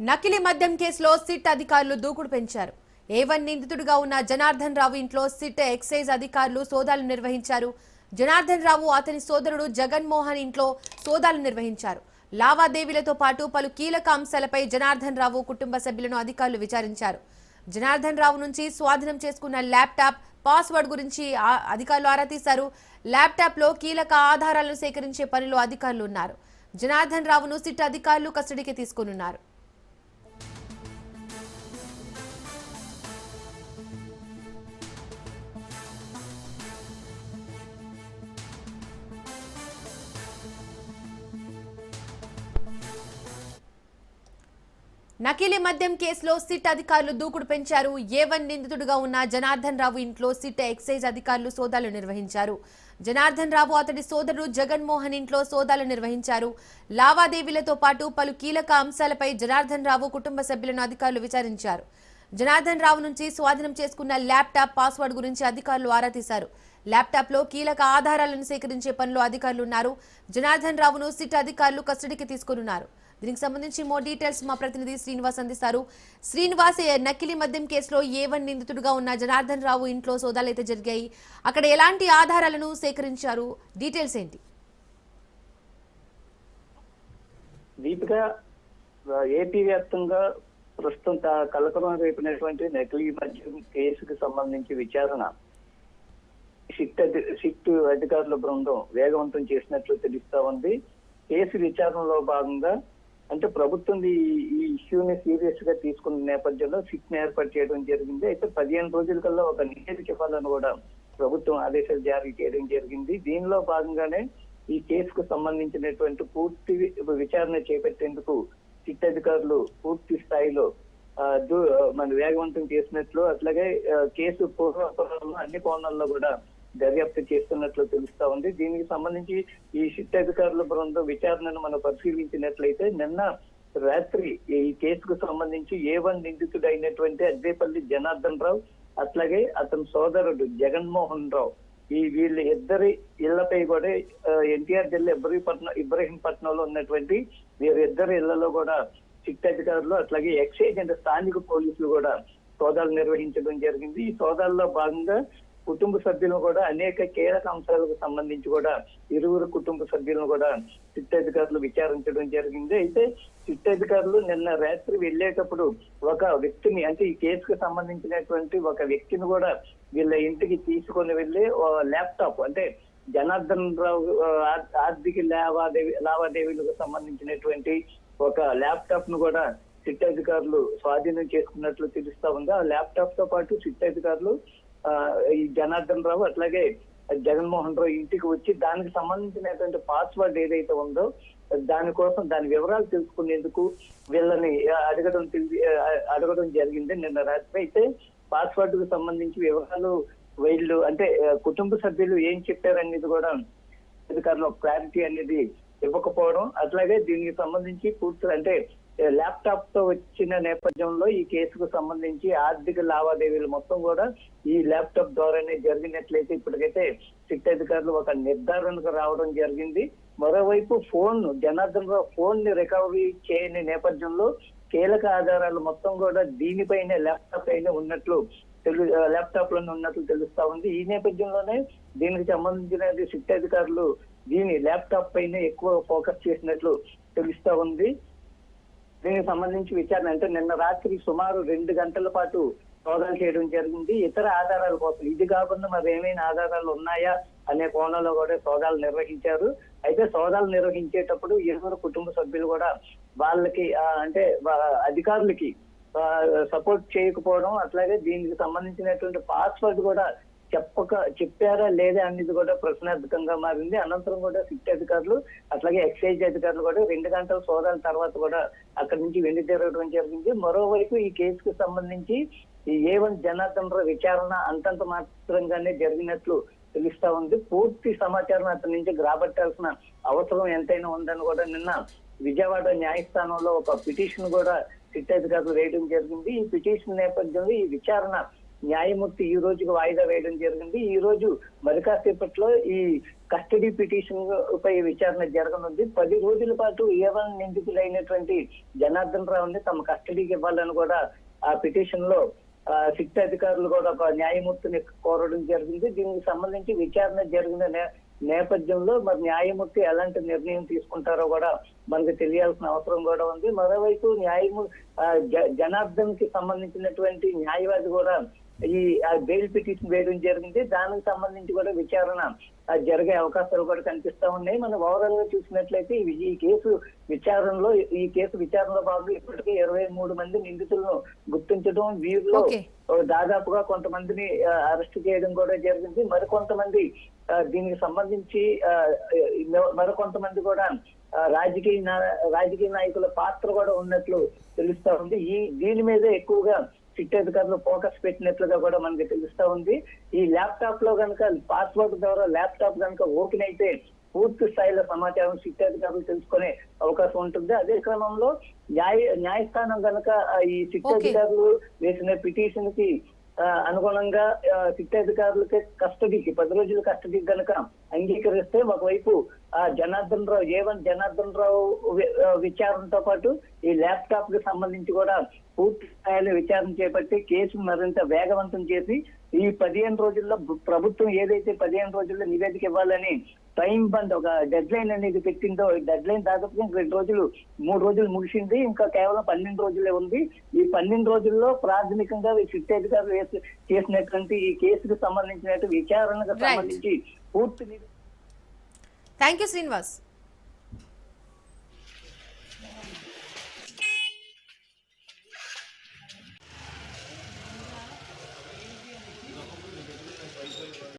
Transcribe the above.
నకిలీ మద్యం కేసులో సిట్ అధికారులు దూకుడు పెంచారు. ఏవన్ నిందితుడిగా ఉన్న జనార్దన్ రావు ఇంట్లో సిట్ ఎక్సైజ్ అధికారులు సోదాలు నిర్వహించారు. జనార్దన్ రావు అతని సోదరుడు జగన్మోహన్ ఇంట్లో సోదాలు నిర్వహించారు. లావాదేవీలతో పాటు పలు కీలక అంశాలపై జనార్దన్ రావు కుటుంబ సభ్యులను అధికారులు విచారించారు. జనార్దన్ రావు నుంచి స్వాధీనం చేసుకున్న ల్యాప్టాప్ పాస్వర్డ్ గురించి అధికారులు ఆరా తీశారు. ల్యాప్టాప్లో కీలక ఆధారాలను సేకరించే పనిలో అధికారులు ఉన్నారు. జనార్దన్ రావును సిట్ అధికారులు కస్టడీకి తీసుకున్నారు నకిలీ మద్యం కేసులో సిట్ అధికారులు దూకుడు పెంచారు. ఏ వన్ నిందితుడిగా ఉన్న జనార్దన్ రావు ఇంట్లో సిట్ ఎక్సైజ్ అధికారులు సోదాలు నిర్వహించారు. జనార్దన్ రావు అతడి సోదరుడు జగన్మోహన్ ఇంట్లో సోదాలు నిర్వహించారు. లావాదేవీలతో పాటు పలు కీలక అంశాలపై జనార్దన్ రావు కుటుంబ సభ్యులను అధికారులు విచారించారు. జనార్దన్ రావు నుంచి స్వాధీనం చేసుకున్న ల్యాప్టాప్ పాస్వర్డ్ గురించి అధికారులు ఆరా తీశారు. ల్యాప్టాప్లో కీలక ఆధారాలను సేకరించే పనిలో అధికారులు ఉన్నారు జనార్దన్ రావును సిట్ అధికారులు కస్టడీకి తీసుకున్నారు దీనికి సంబంధించి మో డీటెయిల్స్ మా ప్రతినిధి శ్రీనివాస్ అందిస్తారు. శ్రీనివాస్ నకిలీ మద్యం కేసులో ఏ వన్ నిందితుడిగా ఉన్న జనార్దన్ రావు ఇంట్లో సోదాలు అయితే జరిగాయి. అక్కడ ఎలాంటి ఆధారాలను సేకరించారు? డీటెయిల్స్ ఏంటి? దీపిక ఏపీ వ్యాప్తంగా ప్రస్తుతం తా- కలకలం రేపినటువంటి నకిలీ మద్యం కేసుకు సంబంధించి విచారణ. సిట్ సిట్ అధికారుల బృందం వేగవంతం చేసినట్లు తెలుస్తా ఉంది. కేసు విచారణలో భాగంగా అంటే ప్రభుత్వం ఈ ఇష్యూని సీరియస్గా తీసుకున్న నేపథ్యంలో సిట్ని ఏర్పాటు చేయడం జరిగింది. అయితే పదిహేను రోజుల కల్లా ఒక నివేదిక ఇవ్వాలని కూడా ప్రభుత్వం ఆదేశాలు జారీ చేయడం జరిగింది. దీనిలో భాగంగానే ఈ కేసుకు సంబంధించినటువంటి పూర్తి విచారణ చేపట్టేందుకు సిట్ అధికారులు పూర్తి స్థాయిలో మన వేగవంతం చేసినట్లు అట్లాగే కేసు పూర్వపరాలను అన్ని కోణాల్లో కూడా దర్యాప్తు చేస్తున్నట్లు తెలుస్తా ఉంది. దీనికి సంబంధించి ఈ సిట్ అధికారుల బృందం విచారణను మనం పరిశీలించినట్లయితే నిన్న రాత్రి ఈ కేసుకు సంబంధించి ఏ వన్ నిందితుడు అయినటువంటి అద్దేపల్లి జనార్దన్ రావు అట్లాగే అతని సోదరుడు జగన్మోహన్ రావు ఈ వీళ్ళ ఇద్దరి ఇళ్ళపై కూడా ఎన్టీఆర్ జిల్లా ఇబ్రహీపట్నం ఇబ్రహీంపట్నంలో ఉన్నటువంటి వీరిద్దరు ఇళ్ళలో కూడా సిట్ అధికారులు అట్లాగే ఎక్సైజ్ అంటే స్థానిక పోలీసులు కూడా సోదాలు నిర్వహించడం జరిగింది. ఈ సోదాల్లో భాగంగా కుటుంబ సభ్యులను కూడా అనేక కీలక అంశాలకు సంబంధించి కూడా ఇరువురు కుటుంబ సభ్యులను కూడా సిట్ అధికారులు విచారించడం జరిగింది. అయితే సిట్ అధికారులు నిన్న రాత్రి వెళ్ళేటప్పుడు ఒక వ్యక్తిని అంటే ఈ కేసుకు సంబంధించినటువంటి ఒక వ్యక్తిని కూడా వీళ్ళ ఇంటికి తీసుకొని వెళ్ళి ల్యాప్టాప్ అంటే జనార్దన్ రావు ఆర్- ఆర్థిక లావాదేవీ లావాదేవీలకు సంబంధించినటువంటి ఒక ల్యాప్టాప్ను కూడా సిట్ అధికారులు స్వాధీనం చేసుకున్నట్లు తెలుస్తా ఉంది. ఆ ల్యాప్టాప్తో పాటు సిట్ అధికారులు ఈ జనార్దన్ రావు అట్లాగే జగన్మోహన్ రావు ఇంటికి వచ్చి దానికి సంబంధించినటువంటి పాస్వర్డ్ ఏదైతే ఉందో దానికోసం దాని వివరాలు తెలుసుకునేందుకు వీళ్ళని అడగడం అడగడం జరిగింది నిన్న రాత్రి. అయితే పాస్వర్డ్కు సంబంధించి వివరాలు వీళ్ళు అంటే కుటుంబ సభ్యులు ఏం చెప్పారనేది కూడా అధికారులు క్లారిటీ అనేది ఇవ్వకపోవడం అట్లాగే దీనికి సంబంధించి పూర్తి అంటే ల్యాప్టాప్తో వచ్చిన నేపథ్యంలో ఈ కేసుకు సంబంధించి ఆర్థిక లావాదేవీలు మొత్తం కూడా ఈ ల్యాప్టాప్ ద్వారానే జరిగినట్లయితే ఇప్పటికైతే సిట్ అధికారులు ఒక నిర్ధారణకు రావడం జరిగింది. మరోవైపు ఫోన్ జనార్దన్ రావు ఫోన్ని రికవరీ చేయని నేపథ్యంలో కీలక ఆధారాలు మొత్తం కూడా దీనిపైనే ల్యాప్టాప్ పైన ఉన్నట్లు తెలు ల్యాప్టాప్లోనే ఉన్నట్లు తెలుస్తా ఉంది. ఈ నేపథ్యంలోనే దీనికి సంబంధించిన సిట్ అధికారులు దీని ల్యాప్టాప్ పైనే ఎక్కువ ఫోకస్ చేసినట్లు తెలుస్తా ఉంది. దీనికి సంబంధించి విచారణ అంటే నిన్న రాత్రి సుమారు రెండు గంటల పాటు సోదాలు చేయడం జరిగింది. ఇతర ఆధారాల కోసం ఇది కాకుండా మరి ఏమైనా ఆధారాలు ఉన్నాయా అనే కోణంలో కూడా సోదాలు నిర్వహించారు. అయితే సోదాలు నిర్వహించేటప్పుడు ఇరువురు కుటుంబ సభ్యులు కూడా వాళ్ళకి అంటే అధికారులకి సపోర్ట్ చేయకపోవడం అట్లాగే దీనికి సంబంధించినటువంటి పాస్వర్డ్ కూడా చెప్పక చెప్పారా లేదా అనేది కూడా ప్రశ్నార్థకంగా మారింది. అనంతరం కూడా సిట్ అధికారులు అట్లాగే ఎక్సైజ్ అధికారులు కూడా రెండు గంటల సోదాల తర్వాత కూడా అక్కడి నుంచి వెండి తిరగడం జరిగింది. మరోవైపు ఈ కేసుకు సంబంధించి ఈ జనార్దన జనార్దన్ రావు విచారణ అంతంత మాత్రంగానే జరిగినట్లు తెలుస్తా ఉంది. పూర్తి సమాచారం అతని నుంచి రాబట్టాల్సిన అవసరం ఎంతైనా ఉందని కూడా నిన్న విజయవాడ న్యాయస్థానంలో ఒక పిటిషన్ కూడా సిట్ అధికారులు వేయడం జరిగింది. ఈ పిటిషన్ నేపథ్యంలో ఈ విచారణ న్యాయమూర్తి ఈ రోజుకి వాయిదా వేయడం జరిగింది. ఈ రోజు మరి కాసేపట్లో ఈ కస్టడీ పిటిషన్ పై విచారణ జరగనుంది. పది రోజుల పాటు ఏవన్ నిందితులైనటువంటి జనార్దన్ రావుని తమ కస్టడీకి ఇవ్వాలని కూడా ఆ పిటిషన్లో ఆ, సిట్ అధికారులు కూడా ఒక న్యాయమూర్తిని కోరడం జరిగింది. దీనికి సంబంధించి విచారణ జరిగిన నేపథ్యంలో మరి న్యాయమూర్తి ఎలాంటి నిర్ణయం తీసుకుంటారో కూడా మనకు తెలియాల్సిన అవసరం కూడా ఉంది. మరోవైపు న్యాయము ఆ, జ- జనార్దన్కి సంబంధించినటువంటి న్యాయవాది కూడా ఈ బెయిల్ పిటిషన్ వేయడం జరిగింది. దానికి సంబంధించి కూడా విచారణ జరిగే అవకాశాలు కూడా కనిపిస్తా ఉన్నాయి. మనం ఓవరాల్గా చూసినట్లయితే ఈ- కేసు విచారణలో ఈ కేసు విచారణలో భాగంగా ఇప్పటికే ఇరవై మూడు మంది నిందితులను గుర్తించడం వీరిలో దాదాపుగా కొంతమందిని అరెస్ట్ చేయడం కూడా జరిగింది. మరికొంతమంది దీనికి సంబంధించి మరికొంతమంది కూడా రాజకీయ రాజకీయ నాయకుల పాత్ర కూడా ఉన్నట్లు తెలుస్తా ఉంది. ఈ దీని మీద ఎక్కువగా సిట్ అధికారులు ఫోకస్ పెట్టినట్లుగా కూడా మనకి తెలుస్తా ఉంది. ఈ ల్యాప్టాప్లో కనుక పాస్వర్డ్ ద్వారా ల్యాప్టాప్ కనుక ఓపెన్ అయితే పూర్తి స్థాయిలో సమాచారం సిట్ అధికారులు తెలుసుకునే అవకాశం ఉంటుంది. అదే క్రమంలో న్యాయ న్యాయస్థానం కనుక ఈ సిట్. అధికారులు వేసిన పిటిషన్కి అనుగుణంగా సిట్ అధికారులకి కస్టడీకి పది రోజుల కస్టడీకి కనుక అంగీకరిస్తే ఒకవైపు ఆ జనార్దన్ రావు ఏవన్ జనార్దన్ రావు విచారణతో పాటు ఈ ల్యాప్టాప్కి సంబంధించి కూడా పూర్తి స్థాయిలో విచారణ చేపట్టి కేసు మరింత వేగవంతం చేసి ఈ పదిహేను రోజుల్లో ప్రభుత్వం ఏదైతే పదిహేను రోజుల్లో నివేదిక ఇవ్వాలని టైం బంద్. ఒక డెడ్ లైన్ అనేది పెట్టిందో డెడ్ లైన్ దాదాపు ఇంక రెండు రోజులు మూడు రోజులు ముగిసింది. ఇంకా కేవలం పన్నెండు రోజులే ఉంది. ఈ పన్నెండు రోజుల్లో ప్రాథమికంగా సిట్ అధికారులు చేసినటువంటి ఈ కేసుకు సంబంధించినటువంటి విచారణకు. సంబంధించి పూర్తి థ్యాంక్ యూ శ్రీనివాస్